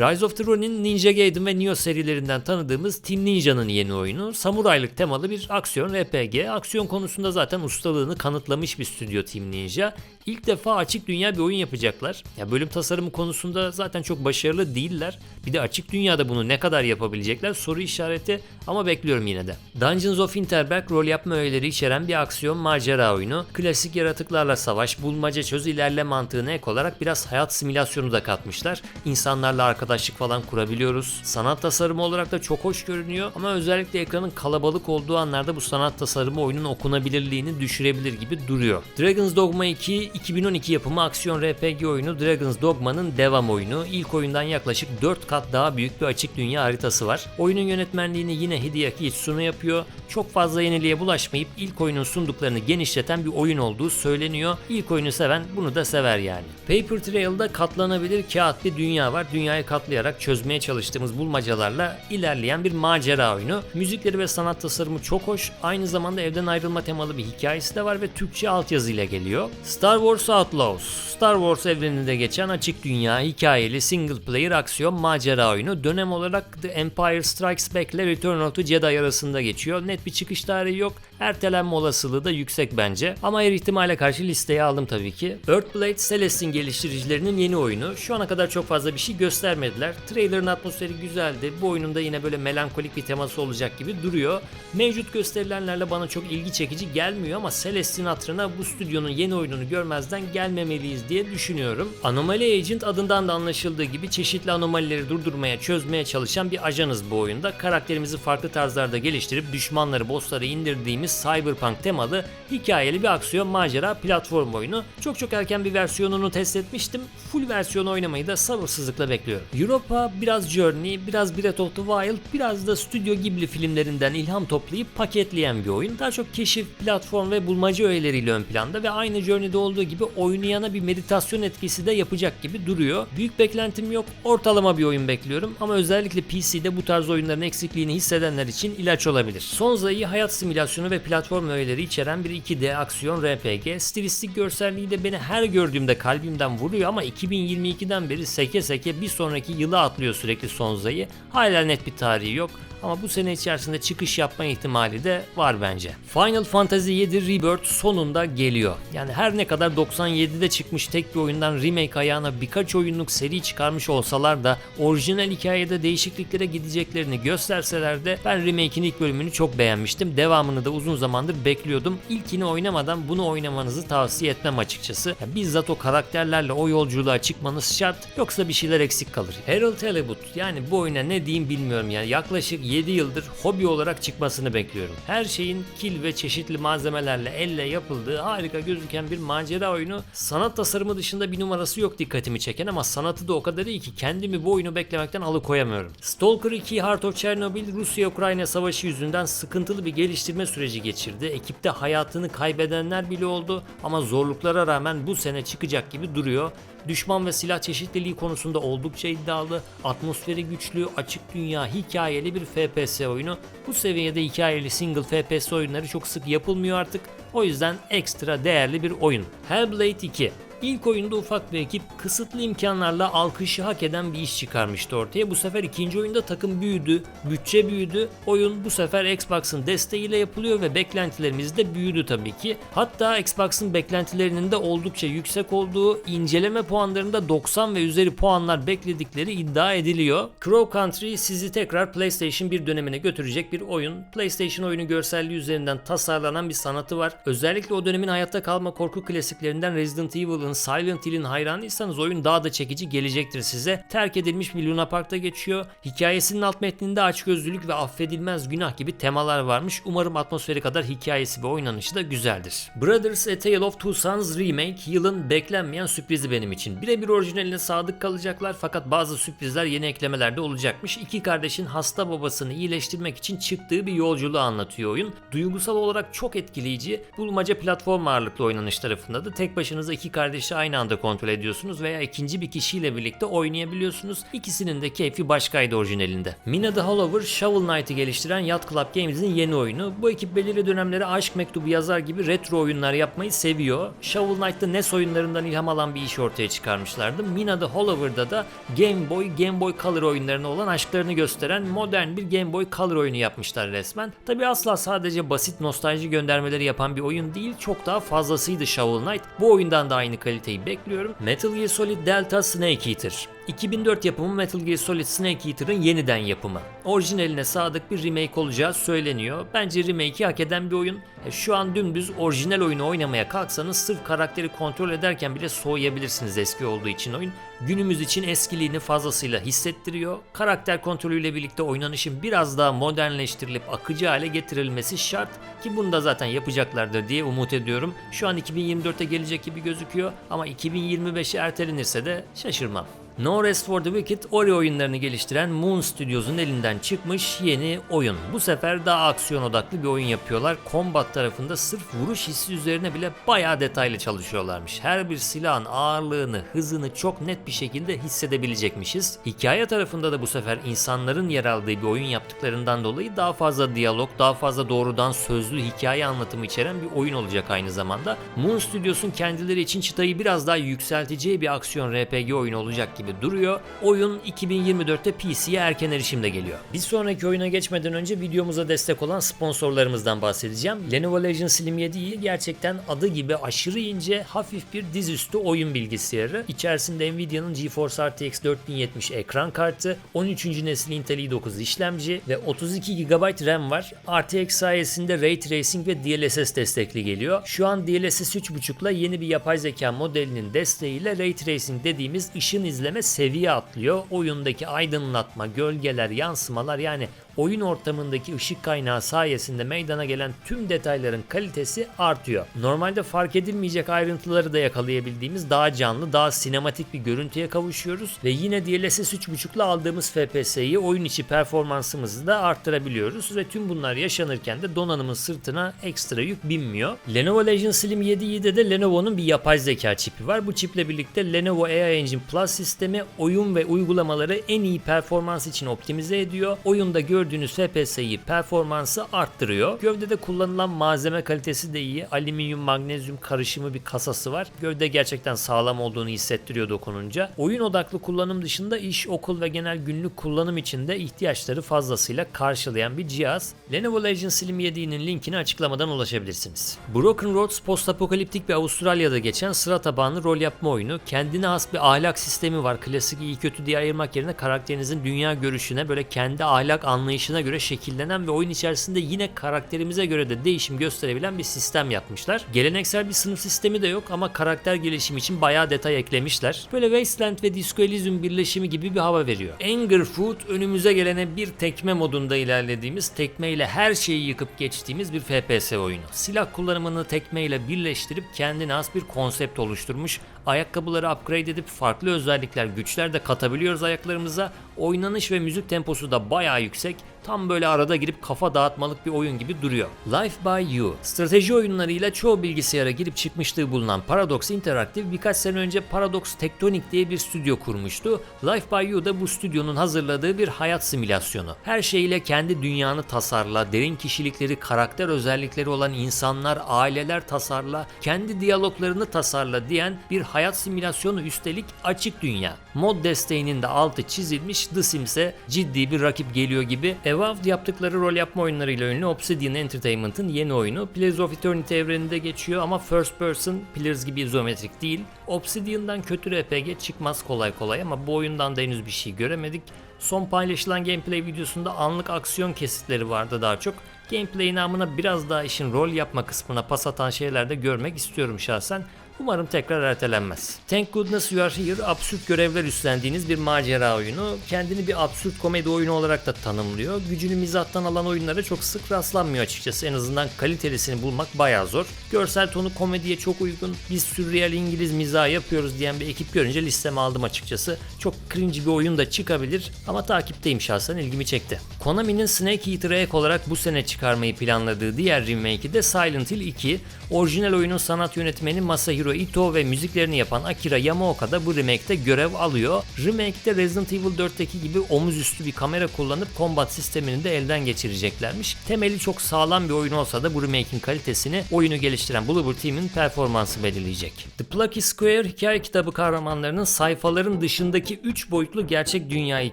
Rise of the Ronin, Ninja Gaiden ve Nioh serilerinden tanıdığımız Team Ninja'nın yeni oyunu. Samuraylık temalı bir aksiyon RPG. Aksiyon konusunda zaten ustalığını kanıtlamış bir stüdyo Team Ninja. İlk defa açık dünya bir oyun yapacaklar. Ya bölüm tasarımı konusunda zaten çok başarılı değiller. Bir de açık dünyada bunu ne kadar yapabilecekler soru işareti ama bekliyorum yine de. Dungeons of Interberg rol yapma öğeleri içeren bir aksiyon macera oyunu. Klasik yaratıklarla savaş, bulmaca çöz ilerle mantığına ek olarak biraz hayat simülasyonu da katmışlar. İnsanlarla arkadaşlık falan kurabiliyoruz. Sanat tasarımı olarak da çok hoş görünüyor ama özellikle ekranın kalabalık olduğu anlarda bu sanat tasarımı oyunun okunabilirliğini düşürebilir gibi duruyor. Dragon's Dogma 2 2012 yapımı aksiyon RPG oyunu Dragon's Dogma'nın devam oyunu. İlk oyundan yaklaşık 4 kat daha büyük bir açık dünya haritası var. Oyunun yönetmenliğini yine Hideaki Itsuno yapıyor. Çok fazla yeniliğe bulaşmayıp ilk oyunun sunduklarını genişleten bir oyun olduğu söyleniyor. İlk oyunu seven bunu da sever yani. Paper Trail'da katlanabilir kağıt bir dünya var. Dünyayı katlayarak çözmeye çalıştığımız bulmacalarla ilerleyen bir macera oyunu. Müzikleri ve sanat tasarımı çok hoş. Aynı zamanda evden ayrılma temalı bir hikayesi de var ve Türkçe altyazıyla geliyor. Star Wars Outlaws. Star Wars evreninde geçen açık dünya hikayeli single player aksiyon macera oyunu. Dönem olarak The Empire Strikes Back ile Return of the Jedi arasında geçiyor. Net bir çıkış tarihi yok. Ertelenme olasılığı da yüksek bence. Ama her ihtimale karşı listeye aldım tabii ki. Earthblade Celeste'in geliştiricilerinin yeni oyunu. Şu ana kadar çok fazla bir şey göstermediler. Trailer'ın atmosferi güzeldi. Bu oyununda yine böyle melankolik bir teması olacak gibi duruyor. Mevcut gösterilenlerle bana çok ilgi çekici gelmiyor ama Celeste'in hatırına bu stüdyonun yeni oyununu görmezden gelmemeliyiz diye düşünüyorum. Anomaly Agent adından da anlaşıldığı gibi çeşitli anomalileri durdurmaya, çözmeye çalışan bir ajanız bu oyunda. Karakterimizi farklı tarzlarda geliştirip düşmanları, bossları indirdiğimiz cyberpunk temalı hikayeli bir aksiyon macera platform oyunu. Çok çok erken bir versiyonunu test etmiştim. Full versiyonu oynamayı da sabırsızlıkla bekliyorum. Europa biraz Journey, biraz Breath of the Wild, biraz da Studio Ghibli filmlerinden ilham toplayıp paketleyen bir oyun. Daha çok keşif, platform ve bulmaca öğeleriyle ön planda ve aynı Journey'de olduğu gibi oynayana bir meditasyon etkisi de yapacak gibi duruyor. Büyük beklentim yok. Ortalama bir oyun bekliyorum ama özellikle PC'de bu tarz oyunların eksikliğini hissedenler için ilaç olabilir. Sonza'yı hayat simülasyonu ve platform öğeleri içeren bir 2D aksiyon RPG. Stilistik görselliği de beni her gördüğümde kalbimden vuruyor ama 2022'den beri seke seke bir sonraki yıla atlıyor sürekli Sonza'yı. Hala net bir tarihi yok. Ama bu sene içerisinde çıkış yapma ihtimali de var bence. Final Fantasy 7 Rebirth sonunda geliyor. Yani her ne kadar 97'de çıkmış tek bir oyundan remake ayağına birkaç oyunluk seri çıkarmış olsalar da orijinal hikayede değişikliklere gideceklerini gösterseler de ben remake'in ilk bölümünü çok beğenmiştim. Devamını da uzun zamandır bekliyordum. İlkini oynamadan bunu oynamanızı tavsiye etmem açıkçası. Ya bizzat o karakterlerle o yolculuğa çıkmanız şart yoksa bir şeyler eksik kalır. Harold Halibut yani bu oyuna ne diyeyim bilmiyorum yani yaklaşık 7 yıldır hobi olarak çıkmasını bekliyorum. Her şeyin kil ve çeşitli malzemelerle elle yapıldığı harika gözüken bir macera oyunu. Sanat tasarımı dışında bir numarası yok dikkatimi çeken ama sanatı da o kadar iyi ki kendimi bu oyunu beklemekten alıkoyamıyorum. Stalker 2 Heart of Chernobyl Rusya-Ukrayna savaşı yüzünden sıkıntılı bir geliştirme süreci geçirdi. Ekipte hayatını kaybedenler bile oldu ama zorluklara rağmen bu sene çıkacak gibi duruyor. Düşman ve silah çeşitliliği konusunda oldukça iddialı, atmosferi güçlü, açık dünya, hikayeli bir FPS oyunu. Bu seviyede hikayeli single FPS oyunları çok sık yapılmıyor artık. O yüzden ekstra değerli bir oyun. Hellblade 2 İlk oyunda ufak bir ekip kısıtlı imkanlarla alkışı hak eden bir iş çıkarmıştı ortaya. Bu sefer ikinci oyunda takım büyüdü, bütçe büyüdü. Oyun bu sefer Xbox'ın desteğiyle yapılıyor ve beklentilerimiz de büyüdü tabii ki. Hatta Xbox'ın beklentilerinin de oldukça yüksek olduğu, inceleme puanlarında 90 ve üzeri puanlar bekledikleri iddia ediliyor. Crow Country sizi tekrar PlayStation 1 dönemine götürecek bir oyun. PlayStation oyunu görselliği üzerinden tasarlanan bir sanatı var. Özellikle o dönemin hayatta kalma korku klasiklerinden Resident Evil'ın Silent Hill'in hayranıysanız oyun daha da çekici gelecektir size. Terk edilmiş bir Luna Park'ta geçiyor. Hikayesinin alt metninde açgözlülük ve affedilmez günah gibi temalar varmış. Umarım atmosferi kadar hikayesi ve oynanışı da güzeldir. Brothers A Tale of Two Sons Remake yılın beklenmeyen sürprizi benim için. Birebir orijinaline sadık kalacaklar fakat bazı sürprizler yeni eklemelerde olacakmış. İki kardeşin hasta babasını iyileştirmek için çıktığı bir yolculuğu anlatıyor oyun. Duygusal olarak çok etkileyici. Bulmaca platform ağırlıklı oynanış tarafında da tek başınıza iki kardeş kardeşi aynı anda kontrol ediyorsunuz veya ikinci bir kişiyle birlikte oynayabiliyorsunuz. İkisinin de keyfi başkaydı orijinalinde. Mina the Hollower, Shovel Knight'ı geliştiren Yacht Club Games'in yeni oyunu. Bu ekip belirli dönemlere aşk mektubu yazar gibi retro oyunlar yapmayı seviyor. Shovel Knight'ta NES oyunlarından ilham alan bir iş ortaya çıkarmışlardı. Mina the Hollower'da da Game Boy, Game Boy Color oyunlarına olan aşklarını gösteren modern bir Game Boy Color oyunu yapmışlar resmen. Tabi asla sadece basit nostalji göndermeleri yapan bir oyun değil, çok daha fazlasıydı Shovel Knight. Bu oyundan da aynı kaliteyi bekliyorum. Metal Gear Solid Delta Snake Eater. 2004 yapımı Metal Gear Solid Snake Eater'ın yeniden yapımı. Orijinaline sadık bir remake olacağı söyleniyor. Bence remake'i hak eden bir oyun. E, Şu an dümdüz orijinal oyunu oynamaya kalksanız sırf karakteri kontrol ederken bile soğuyabilirsiniz eski olduğu için oyun. Günümüz için eskiliğini fazlasıyla hissettiriyor. Karakter kontrolüyle birlikte oynanışın biraz daha modernleştirilip akıcı hale getirilmesi şart ki bunu da zaten yapacaklardır diye umut ediyorum. Şu an 2024'te gelecek gibi gözüküyor ama 2025'e ertelenirse de şaşırmam. No Rest for the Wicked, Ori oyunlarını geliştiren Moon Studios'un elinden çıkmış yeni oyun. Bu sefer daha aksiyon odaklı bir oyun yapıyorlar. Combat tarafında sırf vuruş hissi üzerine bile bayağı detaylı çalışıyorlarmış. Her bir silahın ağırlığını, hızını çok net bir şekilde hissedebilecekmişiz. Hikaye tarafında da bu sefer insanların yer aldığı bir oyun yaptıklarından dolayı daha fazla diyalog, daha fazla doğrudan sözlü hikaye anlatımı içeren bir oyun olacak aynı zamanda. Moon Studios'un kendileri için çıtayı biraz daha yükselteceği bir aksiyon RPG oyunu olacak gibi duruyor. Oyun 2024'te PC'ye erken erişimde geliyor. Bir sonraki oyuna geçmeden önce videomuza destek olan sponsorlarımızdan bahsedeceğim. Lenovo Legion Slim 7'yi gerçekten adı gibi aşırı ince, hafif bir dizüstü oyun bilgisayarı. İçerisinde Nvidia'nın GeForce RTX 4070 ekran kartı, 13. nesil Intel i9 işlemci ve 32 GB RAM var. RTX sayesinde Ray Tracing ve DLSS destekli geliyor. Şu an DLSS 3.5 ile yeni bir yapay zeka modelinin desteğiyle Ray Tracing dediğimiz ışın izleme seviye atlıyor. Oyundaki aydınlatma, gölgeler, yansımalar yani oyun ortamındaki ışık kaynağı sayesinde meydana gelen tüm detayların kalitesi artıyor. Normalde fark edilmeyecek ayrıntıları da yakalayabildiğimiz daha canlı, daha sinematik bir görüntüye kavuşuyoruz ve yine DLSS 3.5 ile aldığımız FPS'yi oyun içi performansımızı da arttırabiliyoruz ve tüm bunlar yaşanırken de donanımın sırtına ekstra yük binmiyor. Lenovo Legion Slim 7'de de Lenovo'nun bir yapay zeka çipi var. Bu çiple birlikte Lenovo AI Engine Plus sistemi oyun ve uygulamaları en iyi performans için optimize ediyor. Oyunda gördüğünüz FPS'yi performansı arttırıyor. Gövdede kullanılan malzeme kalitesi de iyi. Alüminyum magnezyum karışımı bir kasası var. Gövde gerçekten sağlam olduğunu hissettiriyor dokununca. Oyun odaklı kullanım dışında iş, okul ve genel günlük kullanım için de ihtiyaçları fazlasıyla karşılayan bir cihaz. Lenovo Legion Slim 7'nin linkini açıklamadan ulaşabilirsiniz. Broken Roads postapokaliptik bir Avustralya'da geçen sıra tabanlı rol yapma oyunu. Kendine has bir ahlak sistemi var. Klasik iyi kötü diye ayırmak yerine karakterinizin dünya görüşüne böyle kendi ahlak anlayışına göre şekillenen ve oyun içerisinde yine karakterimize göre de değişim gösterebilen bir sistem yapmışlar. Geleneksel bir sınıf sistemi de yok ama karakter gelişimi için bayağı detay eklemişler. Böyle Wasteland ve Disco Elysium birleşimi gibi bir hava veriyor. Anger Food önümüze gelene bir tekme modunda ilerlediğimiz tekmeyle her şeyi yıkıp geçtiğimiz bir FPS oyunu. Silah kullanımını tekmeyle birleştirip kendine has bir konsept oluşturmuş. Ayakkabıları upgrade edip farklı özellikler, güçler de katabiliyoruz ayaklarımıza. Oynanış ve müzik temposu da bayağı yüksek. Tam böyle arada girip kafa dağıtmalık bir oyun gibi duruyor. Life by You, strateji oyunlarıyla çoğu bilgisayara girip çıkmışlığı bulunan Paradox Interactive birkaç sene önce Paradox Tectonic diye bir stüdyo kurmuştu. Life by You da bu stüdyonun hazırladığı bir hayat simülasyonu. Her şeyiyle kendi dünyanı tasarla, derin kişilikleri, karakter özellikleri olan insanlar, aileler tasarla, kendi diyaloglarını tasarla diyen bir hayat simülasyonu üstelik açık dünya. Mod desteğinin de altı çizilmiş, The Sims'e ciddi bir rakip geliyor gibi. Evolved yaptıkları rol yapma oyunlarıyla ünlü Obsidian Entertainment'ın yeni oyunu Pillars of Eternity evreninde geçiyor ama first person Pillars gibi izometrik değil. Obsidian'dan kötü RPG çıkmaz kolay kolay ama bu oyundan da henüz bir şey göremedik. Son paylaşılan gameplay videosunda anlık aksiyon kesitleri vardı daha çok. Gameplay namına biraz daha işin rol yapma kısmına pas atan şeyler de görmek istiyorum şahsen. Umarım tekrar ertelenmez. Thank Goodness You Are Here absürt görevler üstlendiğiniz bir macera oyunu. Kendini bir absürt komedi oyunu olarak da tanımlıyor. Gücünü mizahtan alan oyunlara çok sık rastlanmıyor açıkçası. En azından kalitelisini bulmak bayağı zor. Görsel tonu komediye çok uygun. Biz sürreal İngiliz mizah yapıyoruz diyen bir ekip görünce listeme aldım açıkçası. Çok cringe bir oyun da çıkabilir ama takipteyim şahsen ilgimi çekti. Konami'nin Snake Eater'a ek olarak bu sene çıkarmayı planladığı diğer remake'i de Silent Hill 2. Orijinal oyunun sanat yönetmeni Masahiro Nobuhiro Ito ve müziklerini yapan Akira Yamaoka da bu remake'te görev alıyor. Remake'te Resident Evil 4'teki gibi omuzüstü bir kamera kullanıp combat sistemini de elden geçireceklermiş. Temeli çok sağlam bir oyun olsa da bu remake'in kalitesini oyunu geliştiren Bloober Team'in performansı belirleyecek. The Plucky Square hikaye kitabı kahramanlarının sayfaların dışındaki 3 boyutlu gerçek dünyayı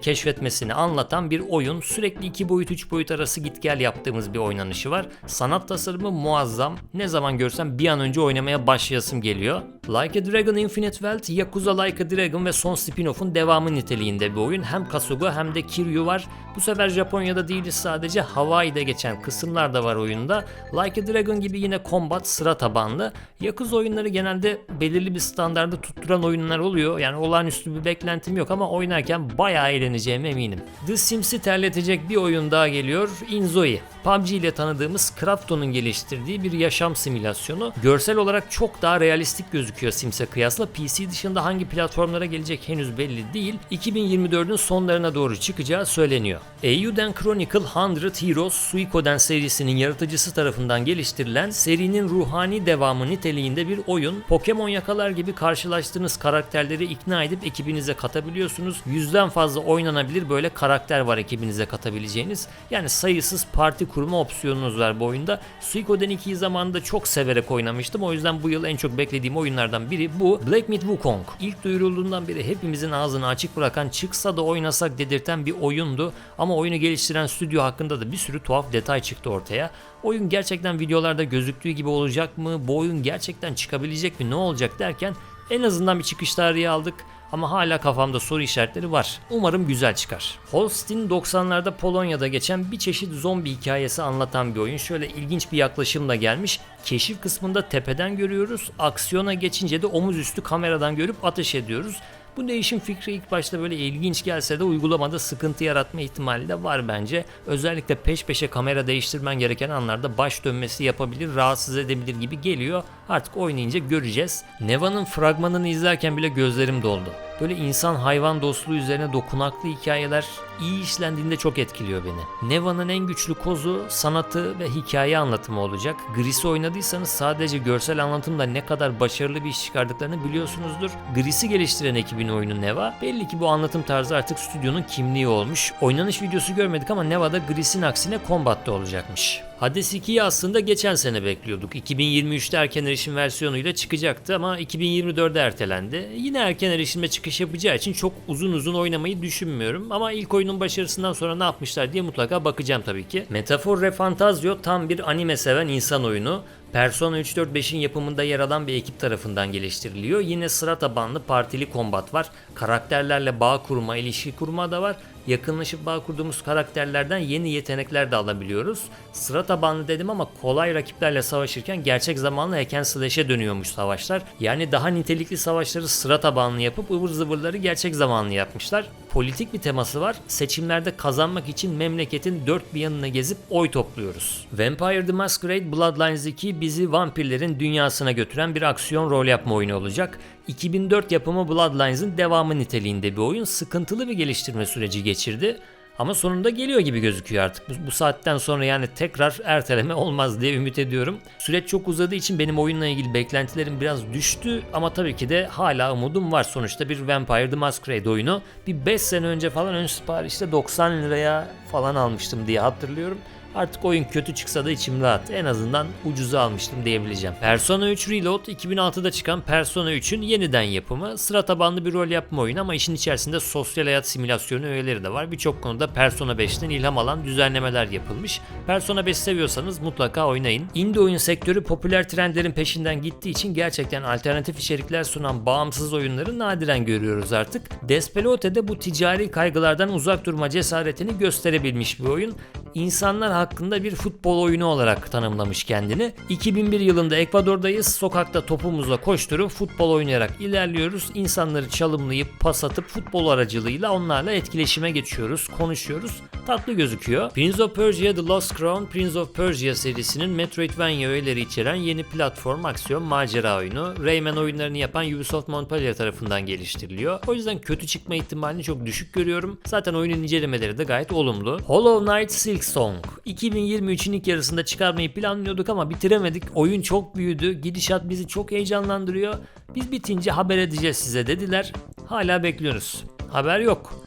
keşfetmesini anlatan bir oyun. Sürekli 2 boyut 3 boyut arası git gel yaptığımız bir oynanışı var. Sanat tasarımı muazzam. Ne zaman görsem bir an önce oynamaya başlayasım geliyor. Like a Dragon Infinite Wealth, Yakuza Like a Dragon ve son spin-off'un devamı niteliğinde bir oyun. Hem Kasuga hem de Kiryu var. Bu sefer Japonya'da değiliz sadece Hawaii'de geçen kısımlar da var oyunda. Like a Dragon gibi yine combat sıra tabanlı. Yakuza oyunları genelde belirli bir standardı tutturan oyunlar oluyor. Yani olağanüstü bir beklentim yok ama oynarken bayağı eğleneceğime eminim. The Sims'i terletecek bir oyun daha geliyor. Inzoi. PUBG ile tanıdığımız Krafton'un geliştirdiği bir yaşam simülasyonu. Görsel olarak çok daha realistik gözüküyor Sims'e kıyasla. PC dışında hangi platformlara gelecek henüz belli değil. 2024'ün sonlarına doğru çıkacağı söyleniyor. Eiyuden Chronicle 100 Heroes Suikoden serisinin yaratıcısı tarafından geliştirilen serinin ruhani devamı niteliğinde bir oyun. Pokemon yakalar gibi karşılaştığınız karakterleri ikna edip ekibinize katabiliyorsunuz. Yüzden fazla oynanabilir böyle karakter var ekibinize katabileceğiniz. Yani sayısız parti kurma opsiyonunuz var bu oyunda. Suikoden 2'yi zamanında çok severek oynamıştım. O yüzden bu yıl en çok beklediğim oyunlardan biri bu. Black Myth Wukong. İlk duyurulduğundan beri hepimizin ağzını açık bırakan çıksa da oynasak dedirten bir oyundu. Ama oyunu geliştiren stüdyo hakkında da bir sürü tuhaf detay çıktı ortaya. Oyun gerçekten videolarda gözüktüğü gibi olacak mı? Bu oyun gerçekten çıkabilecek mi? Ne olacak derken en azından bir çıkış tarihi aldık ama hala kafamda soru işaretleri var. Umarım güzel çıkar. Holstein 90'larda Polonya'da geçen bir çeşit zombi hikayesi anlatan bir oyun. Şöyle ilginç bir yaklaşımla gelmiş. Keşif kısmında tepeden görüyoruz. Aksiyona geçince de omuz üstü kameradan görüp ateş ediyoruz. Bu değişim fikri ilk başta böyle ilginç gelse de uygulamada sıkıntı yaratma ihtimali de var bence. Özellikle peş peşe kamera değiştirmen gereken anlarda baş dönmesi yapabilir, rahatsız edebilir gibi geliyor. Artık oynayınca göreceğiz. Neva'nın fragmanını izlerken bile gözlerim doldu. Böyle insan hayvan dostluğu üzerine dokunaklı hikayeler iyi işlendiğinde çok etkiliyor beni. Neva'nın en güçlü kozu sanatı ve hikaye anlatımı olacak. Gris'i oynadıysanız sadece görsel anlatımda ne kadar başarılı bir iş çıkardıklarını biliyorsunuzdur. Gris'i geliştiren ekibin oyunu Neva. Belli ki bu anlatım tarzı artık stüdyonun kimliği olmuş. Oynanış videosu görmedik ama Neva'da Gris'in aksine Combat'ta olacakmış. Hades 2'yi aslında geçen sene bekliyorduk. 2023'te erken erişim versiyonuyla çıkacaktı ama 2024'de ertelendi. Yine erken erişime çıkış yapacağı için çok uzun uzun oynamayı düşünmüyorum. Ama ilk oyunun başarısından sonra ne yapmışlar diye mutlaka bakacağım tabii ki. Metafor Refantazio tam bir anime seven insan oyunu. Persona 3 4 5'in yapımında yer alan bir ekip tarafından geliştiriliyor. Yine sıra tabanlı partili kombat var. Karakterlerle bağ kurma, ilişki kurma da var. Yakınlaşıp bağ kurduğumuz karakterlerden yeni yetenekler de alabiliyoruz. Sıra tabanlı dedim ama kolay rakiplerle savaşırken gerçek zamanlı hack and slash'e dönüyormuş savaşlar. Yani daha nitelikli savaşları sıra tabanlı yapıp ıvır zıvırları gerçek zamanlı yapmışlar. Politik bir teması var. Seçimlerde kazanmak için memleketin dört bir yanına gezip oy topluyoruz. Vampire the Masquerade Bloodlines 2 bizi vampirlerin dünyasına götüren bir aksiyon rol yapma oyunu olacak. 2004 yapımı Bloodlines'ın devamı niteliğinde bir oyun sıkıntılı bir geliştirme süreci geçirdi. Ama sonunda geliyor gibi gözüküyor artık. Bu, bu saatten sonra yani tekrar erteleme olmaz diye ümit ediyorum. Süreç çok uzadığı için benim oyunla ilgili beklentilerim biraz düştü ama tabii ki de hala umudum var. Sonuçta bir Vampire the Masquerade oyunu. Bir 5 sene önce falan ön siparişte 90 liraya falan almıştım diye hatırlıyorum. Artık oyun kötü çıksa da içim rahat. En azından ucuza almıştım diyebileceğim. Persona 3 Reload 2006'da çıkan Persona 3'ün yeniden yapımı. Sıra tabanlı bir rol yapma oyunu ama işin içerisinde sosyal hayat simülasyonu öğeleri de var. Birçok konuda Persona 5'ten ilham alan düzenlemeler yapılmış. Persona 5 seviyorsanız mutlaka oynayın. Indie oyun sektörü popüler trendlerin peşinden gittiği için gerçekten alternatif içerikler sunan bağımsız oyunları nadiren görüyoruz artık. Despelote de bu ticari kaygılardan uzak durma cesaretini gösterebilmiş bir oyun. İnsanlar hakkında bir futbol oyunu olarak tanımlamış kendini. 2001 yılında Ekvador'dayız. Sokakta topumuzla koşturup futbol oynayarak ilerliyoruz. İnsanları çalımlayıp pas atıp futbol aracılığıyla onlarla etkileşime geçiyoruz, konuşuyoruz. Tatlı gözüküyor. Prince of Persia The Lost Crown, Prince of Persia serisinin Metroidvania öğeleri içeren yeni platform aksiyon macera oyunu. Rayman oyunlarını yapan Ubisoft Montpellier tarafından geliştiriliyor. O yüzden kötü çıkma ihtimalini çok düşük görüyorum. Zaten oyunun incelemeleri de gayet olumlu. Hollow Knight Silk Song. 2023'ün ilk yarısında çıkarmayı planlıyorduk ama bitiremedik. Oyun çok büyüdü. Gidişat bizi çok heyecanlandırıyor. Biz bitince haber edeceğiz size dediler. Hala bekliyoruz. Haber yok.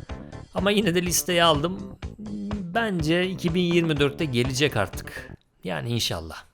Ama yine de listeye aldım. Bence 2024'te gelecek artık. Yani inşallah.